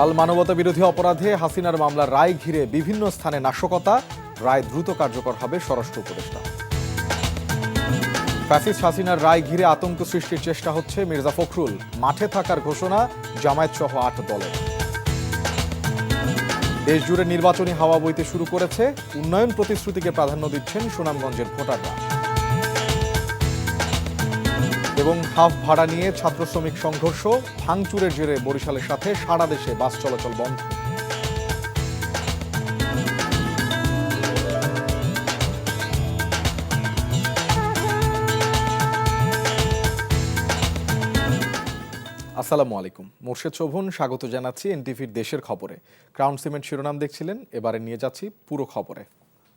কাল মানবতা বিরোধী অপরাধে হাসিনার মামলার রায় ঘিরে বিভিন্ন স্থানে নাশকতা। রায় দ্রুত কার্যকর হবে স্বরাষ্ট্র উপদেষ্টা। ফ্যাসিস্ট হাসিনার রায় ঘিরে আতঙ্ক সৃষ্টির চেষ্টা হচ্ছে মির্জা ফখরুল। মাঠে থাকার ঘোষণা, জামায়াত সহ আট দলের। দেশ জুড়ে নির্বাচনী হাওয়া বইতে শুরু করেছে, উন্নয়ন প্রতিশ্রুতিকে প্রাধান্য দিচ্ছেন সুনামগঞ্জের ভোটাররা। এবং হাফ ভাড়া নিয়ে ছাত্র শ্রমিক সংঘর্ষ ভাঙচুরের জেরে বরিশালের সাথে সারা দেশে বাস চলাচল বন্ধ। আসসালামু আলাইকুম। মোর্শেদ শোভন, স্বাগত জানাচ্ছি এনটিভির দেশের খবরে। ক্রাউন সিমেন্ট শিরোনাম দেখছিলেন, এবারে নিয়ে যাচ্ছি পুরো খবরে।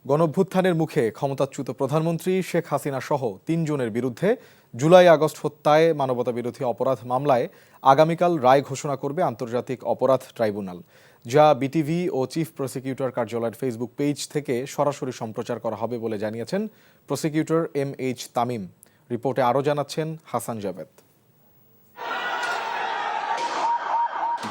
গণভ্যুত্থানের মুখে ক্ষমতাচ্যুত প্রধানমন্ত্রী শেখ হাসিনা সহ তিনজনের বিরুদ্ধে জুলাই আগস্ট হত্যায় মানবতা বিরোধী অপরাধ মামলায় আগামীকাল রায় ঘোষণা করবে আন্তর্জাতিক অপরাধ ট্রাইব্যুনাল, যা বিটিভি ও চিফ প্রসিকিউটর কার্যালয়ের ফেসবুক পেজ থেকে সরাসরি সম্প্রচার করা হবে বলে জানিয়েছেন প্রসিকিউটর এম এইচ তামিম। রিপোর্টে আরও জানাচ্ছেন হাসান জাভেদ।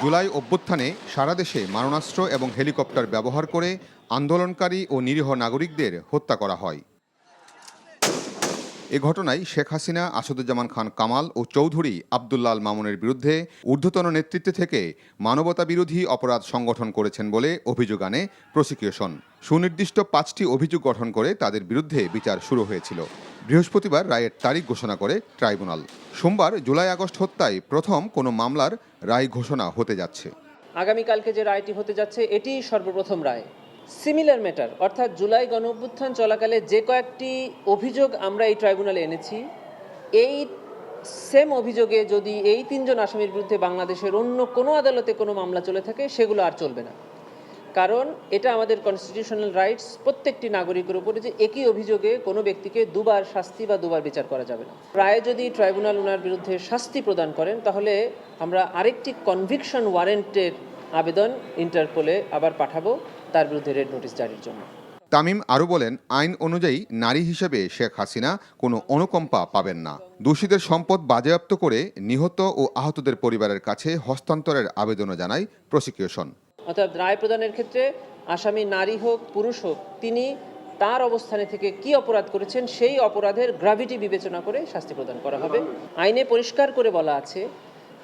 জুলাই অভ্যুত্থানে সারা দেশে মারণাস্ত্র এবং হেলিকপ্টার ব্যবহার করে আন্দোলনকারী ও নিরীহ নাগরিকদের হত্যা করা হয়। এ ঘটনায় শেখ হাসিনা, আসাদুজ্জামান খান কামাল ও চৌধুরী আবদুল্লাল মামুনের বিরুদ্ধে ঊর্ধ্বতন নেতৃত্ব থেকে মানবতা বিরোধী অপরাধ সংগঠন করেছেন বলে অভিযোগ আনে প্রসিকিউশন। সুনির্দিষ্ট পাঁচটি অভিযোগ গঠন করে তাদের বিরুদ্ধে বিচার শুরু হয়েছিল। বৃহস্পতিবার রায়ের তারিখ ঘোষণা করে ট্রাইব্যুনাল। সোমবার জুলাই আগস্ট হত্যায় প্রথম কোনো মামলার রায় ঘোষণা হতে যাচ্ছে। আগামীকালকে যে রায়টি হতে যাচ্ছে, এটি সর্বপ্রথম রায়। সিমিলার ম্যাটার, অর্থাৎ জুলাই গণ অভ্যুত্থান চলাকালে যে কয়েকটি অভিযোগ আমরা এই ট্রাইব্যুনালে এনেছি, এই সেম অভিযোগে যদি এই তিনজন আসামির বিরুদ্ধে বাংলাদেশের অন্য কোনো আদালতে কোনো মামলা চলে থাকে, সেগুলো আর চলবে না। কারণ এটা আমাদের কনস্টিটিউশনাল রাইটস প্রত্যেকটি নাগরিকের উপরে যে একই অভিযোগে কোনো ব্যক্তিকে দুবার শাস্তি বা দুবার বিচার করা যাবে না। প্রায় যদি ট্রাইব্যুনাল ওনার বিরুদ্ধে শাস্তি প্রদান করেন, তাহলে আমরা আরেকটি কনভিকশন ওয়ারেন্টের আবেদন ইন্টারপোলে আবার পাঠাবো, তার বিরুদ্ধে রেড নোটিশ জারির জন্য। তামিম আরও বলেন, আইন অনুযায়ী নারী হিসেবে শেখ হাসিনা কোনো অনুকম্পা পাবেন না। দোষীদের সম্পদ বাজেয়াপ্ত করে নিহত ও আহতদের পরিবারের কাছে হস্তান্তরের আবেদনও জানায় প্রসিকিউশন অর্থাৎ রায় প্রদানের ক্ষেত্রে আসামি নারী হোক, পুরুষ হোক, তিনি তার অবস্থানে থেকে কি অপরাধ করেছেন সেই অপরাধের গ্রাভিটি বিবেচনা করে শাস্তি প্রদান করা হবে। আইনে পরিষ্কার করে বলা আছে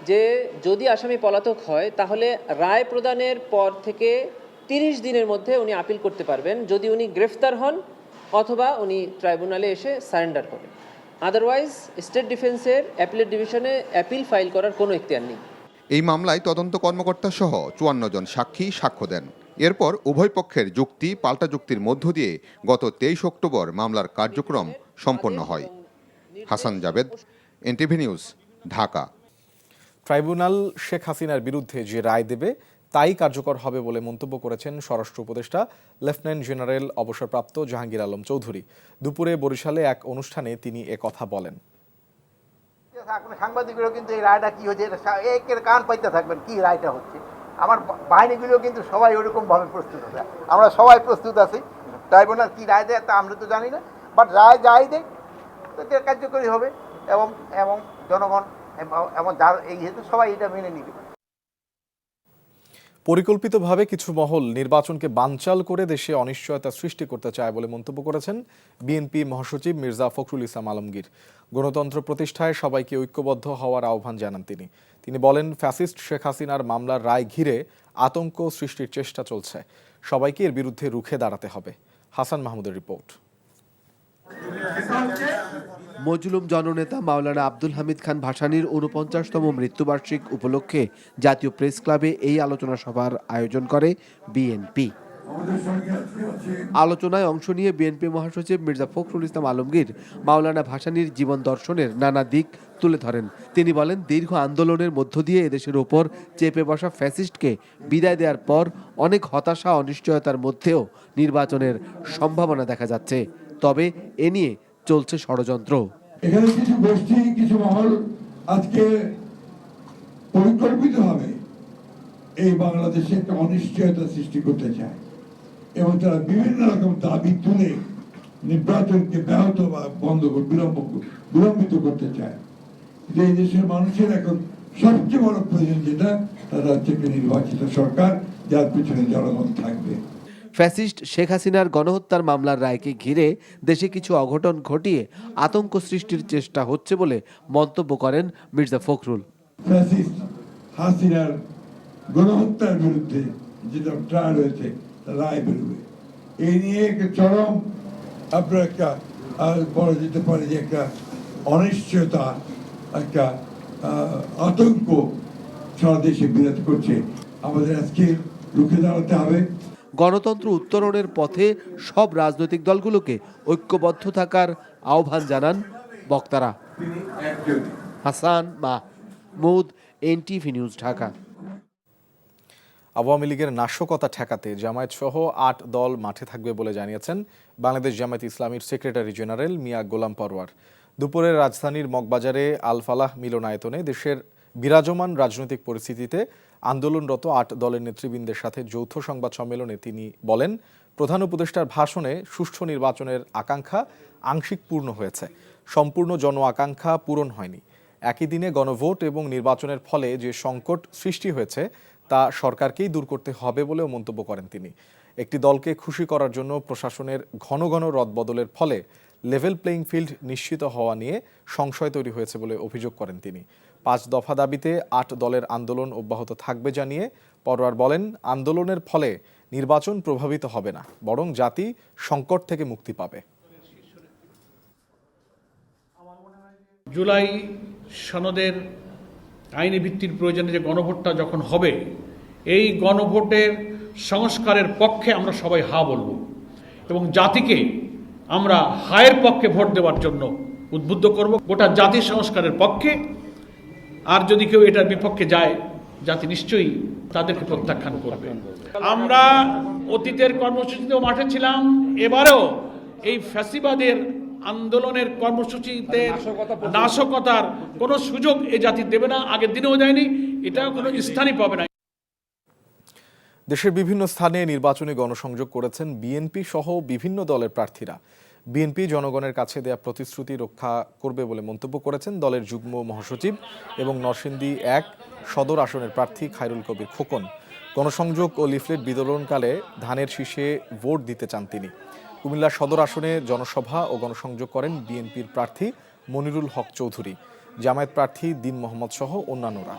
যে, যদি আসামি পলাতক হয়, তাহলে রায় প্রদানের পর থেকে তিরিশ দিনের মধ্যে উনি আপিল করতে পারবেন। যদি উনি গ্রেফতার হন, অথবা উনি ট্রাইব্যুনালে এসে সারেন্ডার করেন। আদারওয়াইজ, স্টেট ডিফেন্সের অ্যাপিলেট ডিভিশনে অ্যাপিল ফাইল করার কোনো ইখতিয়ার নেই। এই মামলায় তদন্ত কর্মকর্তা সহ চুয়ান্ন জন সাক্ষী সাক্ষ্য দেন। এরপর উভয় পক্ষের যুক্তি পাল্টা যুক্তির মধ্য দিয়ে গত তেইশ অক্টোবর মামলার কার্যক্রম সম্পন্ন হয়। Hasan Jabed NTV news, Dhaka. Tribunal Sheikh হাসিনার বিরুদ্ধে যে রায় দেবে, তাই কার্যকর হবে বলে মন্তব্য করেছেন স্বরাষ্ট্র উপদেষ্টা লেফটেন্যান্ট জেনারেল অবসরপ্রাপ্ত জাহাঙ্গীর আলম চৌধুরী। দুপুরে বরিশালে এক অনুষ্ঠানে তিনি কথা বলেন। এখন সাংবাদিকগুলো কিন্তু এই রায়টা কি হচ্ছে একের কান পাইতে থাকবেন, কি রায়টা হচ্ছে? আমার বাহিনীগুলো কিন্তু সবাই ওরকম ভাবে প্রস্তুত আছে। আমরা সবাই প্রস্তুত আছি। ট্রাইব্যুনাল কি রায় দেয় তা আমরা তো জানি না বাট রায় যাই দেয় তো কার্যকরী হবে। এবং এবং জনগণ এবং যার এই হেতু সবাই এটা মেনে নিবে। পরিকল্পিতভাবে কিছু মহল নির্বাচনকে বানচাল করে দেশে অনিশ্চয়তা সৃষ্টি করতে চায় বলে মন্তব্য করেছেন বিএনপি মহাসচিব মির্জা ফখরুল ইসলাম আলমগীর। গণতন্ত্র প্রতিষ্ঠায় সবাইকে ঐক্যবদ্ধ হওয়ার আহ্বান জানান তিনি। তিনি বলেন, ফ্যাসিস্ট শেখ হাসিনার মামলার রায় ঘিরে আতঙ্ক সৃষ্টির চেষ্টা চলছে। সবাইকে এর বিরুদ্ধে রুখে দাঁড়াতে হবে। হাসান মাহমুদের রিপোর্ট। মজলুম জননেতা মাওলানা আব্দুল হামিদ খান ভাসানির উনপঞ্চাশতম মৃত্যুবার্ষিক উপলক্ষে জাতীয় প্রেস ক্লাবে এই আলোচনা সভার আয়োজন করে বিএনপি। আলোচনায় অংশ নিয়ে বিএনপি মহাসচিব মির্জা ফখরুল ইসলাম আলমগীর মাওলানা ভাসানীর জীবন দর্শনের নানা দিক তুলে ধরেন। তিনি বলেন, দীর্ঘ আন্দোলনের মধ্য দিয়ে এদেশের ওপর চেপে বসা ফ্যাসিস্টকে বিদায় দেওয়ার পর অনেক হতাশা, অনিশ্চয়তার মধ্যেও নির্বাচনের সম্ভাবনা দেখা যাচ্ছে। তবে এ নিয়ে চলছে ষড়যন্ত্র। এখানে কিছু গোষ্ঠী, কিছু মহল আজকে এই বাংলাদেশে একটা অনিশ্চয়তা সৃষ্টি করতে চায় এবং তারা বিভিন্ন রকম দাবি তুলে নির্বাচনকে ব্যাহত বা বন্ধ বিলম্ব বিলম্বিত করতে চায়। কিন্তু এই দেশের মানুষের এখন সবচেয়ে বড় প্রয়োজন যেটা, তারা হচ্ছে নির্বাচিত সরকার, যার পিছনে জনগণ থাকবে। ফ্যাসিস্ট শেখ হাসিনার গণহত্যার মামলার রায়কে ঘিরে দেশে কিছু অঘটন ঘটিয়ে আতঙ্ক সৃষ্টির চেষ্টা হচ্ছে বলে মন্তব্য করেন মির্জা ফখরুল। ফ্যাসিস্ট হাসিনার গণহত্যার বিরুদ্ধে যেটা ট্রায়াল হয়েছে রায় বেরোবে। এই নিয়ে একটা চরম আপনার একটা বলা যেতে পারে যে একটা অনিশ্চয়তা, একটা আতঙ্ক সারা দেশে বিরাজ করছে। আমাদের আজকে রুখে দাঁড়াতে হবে। গণতন্ত্র উত্তরণের পথে সব রাজনৈতিক দলগুলোকে ঐক্যবদ্ধ থাকার আহ্বান জানান বক্তারা। হাসান বা মুদ, এনটিভি নিউজ ঢাকা। আওয়ামী লীগের নাশকতা ঠেকাতে জামায়াত সহ আট দল মাঠে থাকবে বলে জানিয়েছেন বাংলাদেশ জামায়াত ইসলামীর সেক্রেটারি জেনারেল মিয়া গোলাম পরওয়ার। দুপুরে রাজধানীর মগবাজারে আলফালাহ মিলনায়তনে দেশের বিরাজমান রাজনৈতিক পরিস্থিতিতে আন্দোলনরত আট দলের নেতৃবৃন্দের সাথে যৌথ সংবাদ সম্মেলনে তিনি বলেন, প্রধান উপদেষ্টার ভাষণে সুষ্ঠু নির্বাচনের আকাঙ্ক্ষা আংশিক পূর্ণ হয়েছে। সম্পূর্ণ জন আকাঙ্ক্ষা পূরণ হয়নি। একই দিনে গণভোট এবং নির্বাচনের ফলে যে সংকট সৃষ্টি হয়েছে, তা সরকারকেই দূর করতে হবে বলেও মন্তব্য করেন তিনি। একটি দলকে খুশি করার জন্য প্রশাসনের ঘন ঘন রদবদলের ফলে লেভেল প্লেইং ফিল্ড নিশ্চিত হওয়া নিয়ে সংশয় তৈরি হয়েছে বলে অভিযোগ করেন তিনি। পাঁচ দফা দাবিতে আট দলের আন্দোলন অব্যাহত থাকবে জানিয়ে পরোয়ার বলেন, আন্দোলনের ফলে নির্বাচন প্রভাবিত হবে না, বরং জাতি সংকট থেকে মুক্তি পাবে। জুলাই সনদের আইনি ভিত্তির প্রয়োজনে যে গণভোটটা যখন হবে, এই গণভোটের সংস্কারের পক্ষে আমরা সবাই হা বলব এবং জাতিকে আমরা হায়ের পক্ষে ভোট দেওয়ার জন্য উদ্বুদ্ধ করব। গোটা জাতি সংস্কারের পক্ষে আর যদি কেউ এটার বিপক্ষে যায়, জাতি নিশ্চয়ই তাদেরকে প্রত্যাখ্যান করবে। আমরা অতীতের কর্মসূচিতেও মাঠে ছিলাম, এবারেও এই ফ্যাসিবাদের আন্দোলনের কর্মসূচিতে নাশকতার কোনো সুযোগ এ জাতি দেবে না, আগের দিনেও দেয়নি, এটাও কোনো স্থানই পাবে না। দেশের বিভিন্ন স্থানে নির্বাচনী গণসংযোগ করেছেন বিএনপি সহ বিভিন্ন দলের প্রার্থীরা। বিএনপি জনগণের কাছে দেয়া প্রতিশ্রুতি রক্ষা করবে বলে মন্তব্য করেছেন দলের যুগ্ম মহাসচিব এবং নরসিংদী এক সদর আসনের প্রার্থী খায়রুল কবির খোকন। গণসংযোগ ও লিফলেট বিতরণকালে ধানের শীষে ভোট দিতে চান তিনি। কুমিল্লা সদর আসনে জনসভা ও গণসংযোগ করেন বিএনপির প্রার্থী মনিরুল হক চৌধুরী। জামায়াত প্রার্থী দিন মোহাম্মদ সহ অন্যান্যরা।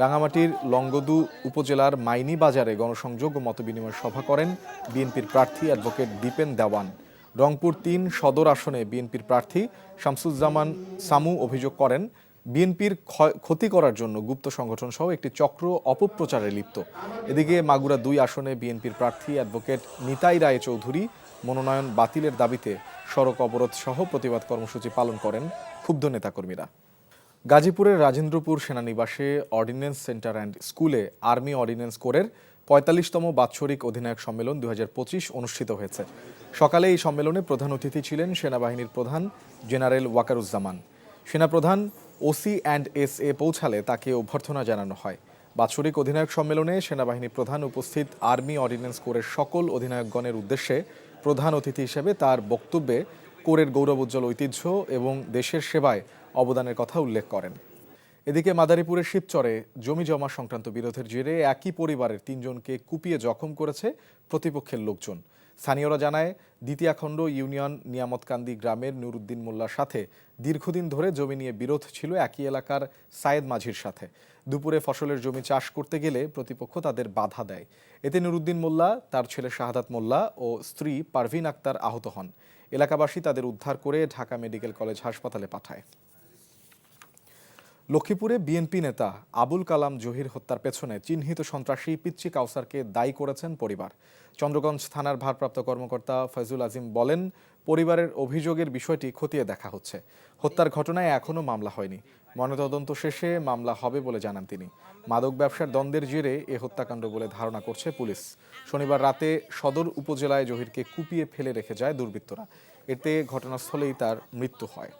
রাঙামাটির লঙ্গদু উপজেলার মাইনি বাজারে গণসংযোগ ও মতবিনিময় সভা করেন বিএনপির প্রার্থী অ্যাডভোকেট দীপেন দেওয়ান। রংপুর তিন সদর আসনে বিএনপির প্রার্থী শামসুজ্জামান সামু অভিযোগ করেন, বিএনপির ক্ষতি করার জন্য গুপ্ত সংগঠন সহ একটি চক্র অপপ্রচারে লিপ্ত। এদিকে মাগুরা দুই আসনে বিএনপির প্রার্থী অ্যাডভোকেট নিতাই রায় চৌধুরী মনোনয়ন বাতিলের দাবিতে সড়ক অবরোধ সহ প্রতিবাদ কর্মসূচি পালন করেন ক্ষুব্ধ নেতাকর্মীরা। গাজীপুরের রাজেন্দ্রপুর সেনানিবাসে অর্ডিন্যান্স সেন্টার অ্যান্ড স্কুলে আর্মি অর্ডিন্যান্স কোরের পঁয়তাল্লিশতম বাৎসরিক অধিনায়ক সম্মেলন দু হাজার পঁচিশ অনুষ্ঠিত হয়েছে। সকালে এই সম্মেলনে প্রধান অতিথি ছিলেন সেনাবাহিনীর প্রধান জেনারেল ওয়াকারুজ্জামান। সেনাপ্রধান ওসি অ্যান্ড এস এ পৌঁছালে তাকে অভ্যর্থনা জানানো হয়। বাৎসরিক অধিনায়ক সম্মেলনে সেনাবাহিনী প্রধান উপস্থিত আর্মি অর্ডিন্যান্স কোরের সকল অধিনায়কগণের উদ্দেশ্যে প্রধান অতিথি হিসেবে তার বক্তব্যে কোরের গৌরবোজ্জ্বল ঐতিহ্য এবং দেশের সেবায় অবদানের কথা উল্লেখ করেন। এদিকে মাদারীপুরের শিবচরে জমি জমা সংক্রান্ত বিরোধের জেরে একই পরিবারের তিনজনকে কুপিয়ে জখম করেছে প্রতিপক্ষের লোকজন। স্থানীয়রা জানায় দ্বিতীয়াখণ্ড ইউনিয়ন নিয়ামতকান্দি গ্রামের নুরুদ্দিন মোল্লার সাথে দীর্ঘদিন ধরে জমি নিয়ে বিরোধ ছিল একই এলাকার সায়েদ মাঝির সাথে। দুপুরে ফসলের জমি চাষ করতে গেলে প্রতিপক্ষ তাদের বাধা দেয়। এতে নুরুদ্দিন মোল্লা, তার ছেলে শাহাদাত মোল্লা ও স্ত্রী পারভিন আক্তার আহত হন। এলাকাবাসী তাদের উদ্ধার করে ঢাকা মেডিকেল কলেজ হাসপাতালে পাঠায়। লক্ষ্মীপুরে বিএনপি নেতা আবুল কালাম জহির হত্যার পেছনে চিহ্নিত সন্ত্রাসী পিচ্চি কাউসারকে দায়ী করেছেন পরিবার। চন্দ্রগঞ্জ থানার ভারপ্রাপ্ত কর্মকর্তা ফয়জুল আজিম বলেন, পরিবারের অভিযোগের বিষয়টি খতিয়ে দেখা হচ্ছে। হত্যার ঘটনায় এখনও মামলা হয়নি। ময়নাতদন্ত শেষে মামলা হবে বলে জানান তিনি। মাদক ব্যবসার দ্বন্দ্বের জেরে এ হত্যাকাণ্ড বলে ধারণা করছে পুলিশ। শনিবার রাতে সদর উপজেলায় জহিরকে কুপিয়ে ফেলে রেখে যায় দুর্বৃত্তরা। এতে ঘটনাস্থলেই তার মৃত্যু হয়।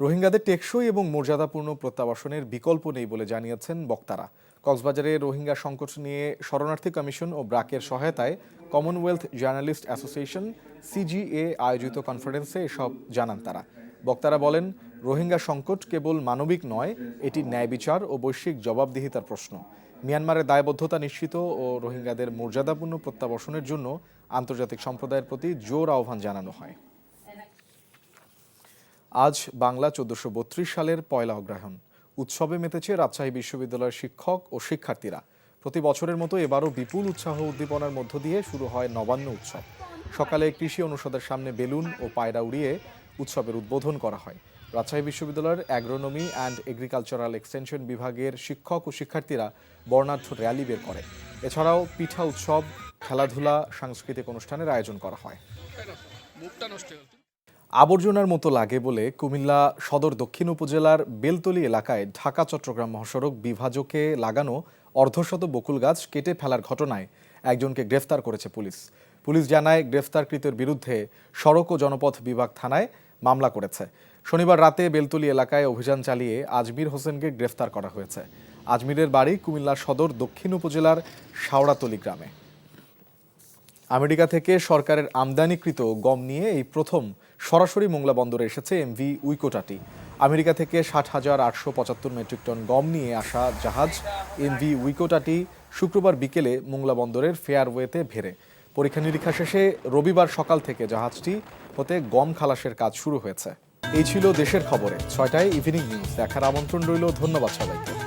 রোহিঙ্গাদের টেকসই এবং মর্যাদাপূর্ণ প্রত্যাবাসনের বিকল্প নেই বলে জানিয়েছেন বক্তারা। কক্সবাজারে রোহিঙ্গা সংকট নিয়ে শরণার্থী কমিশন ও ব্রাকের সহায়তায় কমনওয়েলথ জার্নালিস্ট অ্যাসোসিয়েশন, সিজিএ, আয়োজিত কনফারেন্সে এসব জানান তারা। বক্তারা বলেন, রোহিঙ্গা সংকট কেবল মানবিক নয়, এটি ন্যায় বিচার ও বৈশ্বিক জবাবদিহিতার প্রশ্ন। মিয়ানমারের দায়বদ্ধতা নিশ্চিত ও রোহিঙ্গাদের মর্যাদাপূর্ণ প্রত্যাবাসনের জন্য আন্তর্জাতিক সম্প্রদায়ের প্রতি জোর আহ্বান জানানো হয়। আজ বাংলা চোদ্দশো সালের পয়লা অগ্রহায়ণ। উৎসবে মেতেছে রাজশাহী বিশ্ববিদ্যালয়ের শিক্ষক ও শিক্ষার্থীরা। প্রতি বছরের মতো এবারও বিপুল উৎসাহ উদ্দীপনার মধ্য দিয়ে শুরু হয় নবান্ন উৎসব। সকালে কৃষি অনুষদের সামনে বেলুন ও পায়রা উড়িয়ে উৎসবের উদ্বোধন করা হয়। রাজশাহী বিশ্ববিদ্যালয়ের অ্যাগ্রোনমি অ্যান্ড এগ্রিকালচারাল এক্সটেনশন বিভাগের শিক্ষক ও শিক্ষার্থীরা বর্ণাঢ্য র্যালি বের করে। এছাড়াও পিঠা উৎসব, খেলাধুলা, সাংস্কৃতিক অনুষ্ঠানের আয়োজন করা হয়। আবর্জনার মতো লাগে বলে কুমিল্লা সদর দক্ষিণ উপজেলার বেলতলি এলাকায় ঢাকা, চট্টগ্রাম মহাসড়ক বিভাজকে লাগানো অর্ধশত বকুল গাছ কেটে ফেলার ঘটনায় একজনকে গ্রেফতার করেছে পুলিশ। পুলিশ জানায়, গ্রেফতারকৃতের বিরুদ্ধে সড়ক ও জনপথ বিভাগ থানায় মামলা করেছে। শনিবার রাতে বেলতলি এলাকায় অভিযান চালিয়ে আজমির হোসেনকে গ্রেফতার করা হয়েছে। আজমিরের বাড়ি কুমিল্লা সদর দক্ষিণ উপজেলার শাওড়াতলি গ্রামে। আমেরিকা থেকে সরকারের আমদানিকৃত গম নিয়ে এই প্রথম সরাসরি মোংলা বন্দরে এসেছে এমভি উইকোটাটি। আমেরিকা থেকে ষাট হাজার আটশো পঁচাত্তর মেট্রিক টন গম নিয়ে আসা জাহাজ এমভি উইকোটাটি শুক্রবার বিকেলে মোংলা বন্দরের ফেয়ারওয়েতে ভেড়ে পরীক্ষা নিরীক্ষা শেষে রবিবার সকাল থেকে জাহাজটি হতে গম খালাসের কাজ শুরু হয়েছে। এই ছিল দেশের খবরে। ছয়টায় ইভিনিং নিউজ। দেখার আমন্ত্রণ রইল। ধন্যবাদ সবাইকে।